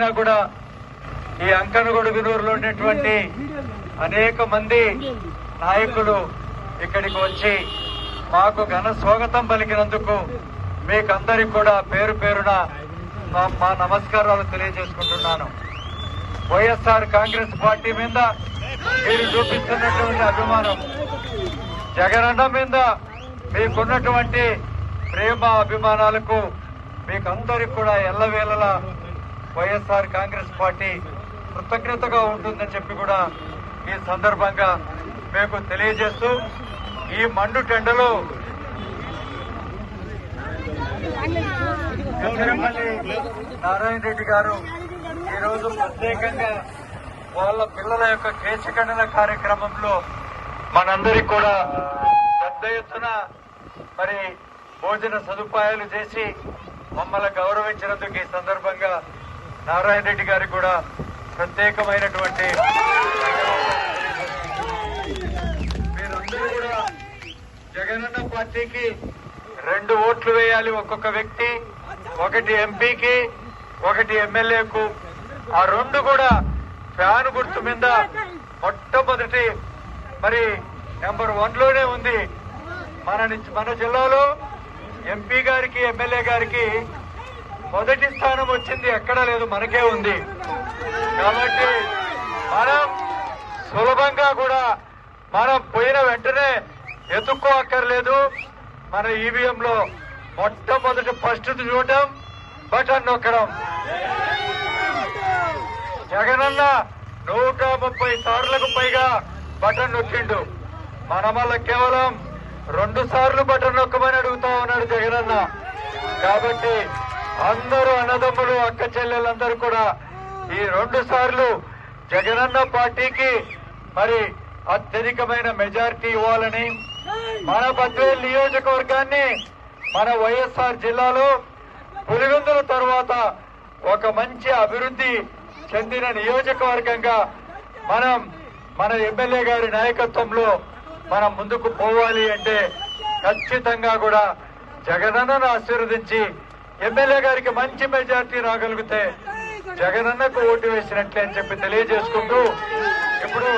వచ్చినా కూడా ఈ అంకనగొడుగునూరులో ఉన్నటువంటి అనేక మంది నాయకులు ఇక్కడికి వచ్చి మాకు ఘన స్వాగతం పలికినందుకు మీకందరికి కూడా పేరు పేరున మా- మా నమస్కారాలు తెలియజేసుకుంటున్నాను. వైఎస్ఆర్ కాంగ్రెస్ పార్టీ మీద మీరు చూపిస్తున్నటువంటి అభిమానం జగనన్న మీద మీకున్నటువంటి ప్రేమ అభిమానాలకు మీకందరికి కూడా ఎల్లవేళలా వైఎస్ఆర్ కాంగ్రెస్ పార్టీ కృతజ్ఞతగా ఉంటుందని చెప్పి కూడా ఈ సందర్భంగా మీకు తెలియజేస్తూ ఈ మండు టెండలో నారాయణ రెడ్డి గారు ఈరోజు ప్రత్యేకంగా వాళ్ళ పిల్లల యొక్క కేశఖండన కార్యక్రమంలో మనందరికి కూడా పెద్ద ఎత్తున మరి భోజన సదుపాయాలు చేసి మమ్మల్ని గౌరవించినందుకు ఈ సందర్భంగా నారాయణ రెడ్డి గారికి కూడా ప్రత్యేకమైనటువంటి మీరందరూ కూడా జగనన్న పార్టీకి రెండు ఓట్లు వేయాలి ఒక్కొక్క వ్యక్తి ఒకటి ఎంపీకి ఒకటి ఎమ్మెల్యేకు. ఆ రెండు కూడా ఫ్యాన్ గుర్తు మీద మొట్టమొదటి మరి నెంబర్ వన్లోనే ఉంది. మన నుంచి- మన జిల్లాలో ఎంపీ గారికి ఎమ్మెల్యే గారికి మొదటి స్థానం వచ్చింది ఎక్కడా లేదు మనకే ఉంది. కాబట్టి మనం సులభంగా కూడా మనం పోయిన వెంటనే ఎత్తుక్కో అక్కర్లేదు మన ఈవీఎం లో మొట్టమొదటి ఫస్ట్ చూడటం బటన్ నొక్కడం. జగనన్న నూట ముప్పై సార్లకు పైగా బటన్ నొక్కిండు. మన వల్ల కేవలం రెండు సార్లు బటన్ నొక్కమని అడుగుతా ఉన్నాడు జగనన్న. కాబట్టి అందరూ అన్నదమ్ములు అక్క చెల్లెలందరూ కూడా ఈ రెండు సార్లు జగనన్న పార్టీకి మరి అత్యధికమైన మెజారిటీ ఇవ్వాలని మన బద్వేల్ నియోజకవర్గాన్ని మన వైఎస్ఆర్ జిల్లాలో పులివెందుల తర్వాత ఒక మంచి అభివృద్ధి చెందిన నియోజకవర్గంగా మనం మన ఎమ్మెల్యే గారి నాయకత్వంలో మనం ముందుకు పోవాలి అంటే ఖచ్చితంగా కూడా జగనన్నను ఆశీర్వదించి ఎమ్మెల్యే గారికి మంచి మెజార్టీ రాగలిగితే జగనన్నకు ఓటు వేసినట్లే అని చెప్పి తెలియజేసుకుంటూ ఇప్పుడు